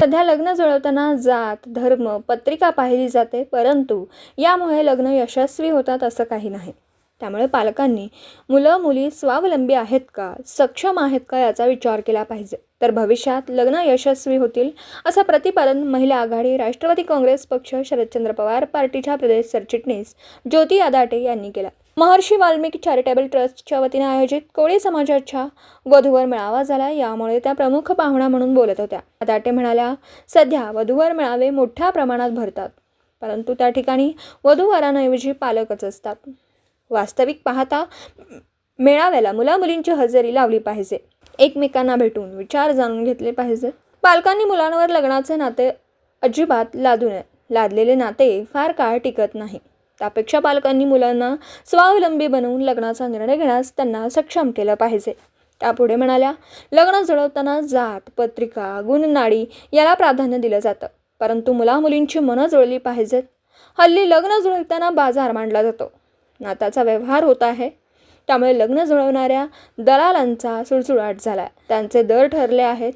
सध्या लग्न जुळवताना जात धर्म पत्रिका पाहिली जाते परंतु यामुळे लग्न यशस्वी होतात असं काही नाही. त्यामुळे पालकांनी मुलं मुली स्वावलंबी आहेत का सक्षम आहेत का याचा विचार केला पाहिजे. तर भविष्यात लग्न यशस्वी होतील असं प्रतिपादन महिला आघाडी राष्ट्रवादी काँग्रेस पक्ष शरदचंद्र पवार पार्टीच्या प्रदेश सरचिटणीस ज्योती आदाटे यांनी केला. महर्षी वाल्मिकी चॅरिटेबल ट्रस्टच्या वतीने आयोजित कोळी समाजाच्या वधूवर मेळावा झाला. यामुळे त्या प्रमुख पाहुणा म्हणून बोलत होत्या. दाटे म्हणाल्या सध्या वधूवर मेळावे मोठ्या प्रमाणात भरतात परंतु त्या ठिकाणी वधूवरांऐवजी पालकच असतात. वास्तविक पाहता मेळाव्याला मुलामुलींची हजेरी लावली पाहिजे. एकमेकांना भेटून विचार जाणून घेतले पाहिजेत पालकांनी मुलांवर लग्नाचे नाते अजिबात लादू नये लादलेले नाते फार काळ टिकत नाही. त्यापेक्षा पालकांनी मुलांना स्वावलंबी बनवून लग्नाचा निर्णय घेण्यास त्यांना सक्षम केलं पाहिजे. त्यापुढे म्हणाल्या लग्न जुळवताना जात पत्रिका गुणनाडी याला प्राधान्य दिलं जातं. परंतु मुलामुलींची मनं जुळली पाहिजेत. हल्ली लग्न जुळवताना बाजार मांडला जातो. नाताचा व्यवहार होत आहे. त्यामुळे लग्न जुळवणाऱ्या दलालांचा सुळसुळाट झाला आहे त्यांचे दर ठरले आहेत.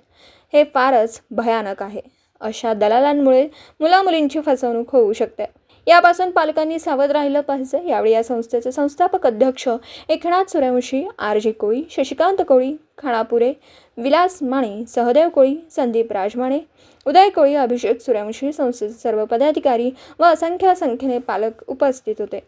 हे फारच भयानक आहे. अशा दलालांमुळे मुलामुलींची फसवणूक होऊ शकते. यापासून पालकांनी सावध राहिलं पाहिजे. यावेळी या संस्थेचे संस्थापक अध्यक्ष एकनाथ सूर्यवंशी आर जी कोळी शशिकांत कोळी खाणापुरे विलास माने सहदेव कोळी संदीप राजमाणे उदय कोळी अभिषेक सूर्यवंशी संस्थेचे सर्व पदाधिकारी व असंख्य संख्येने पालक उपस्थित होते.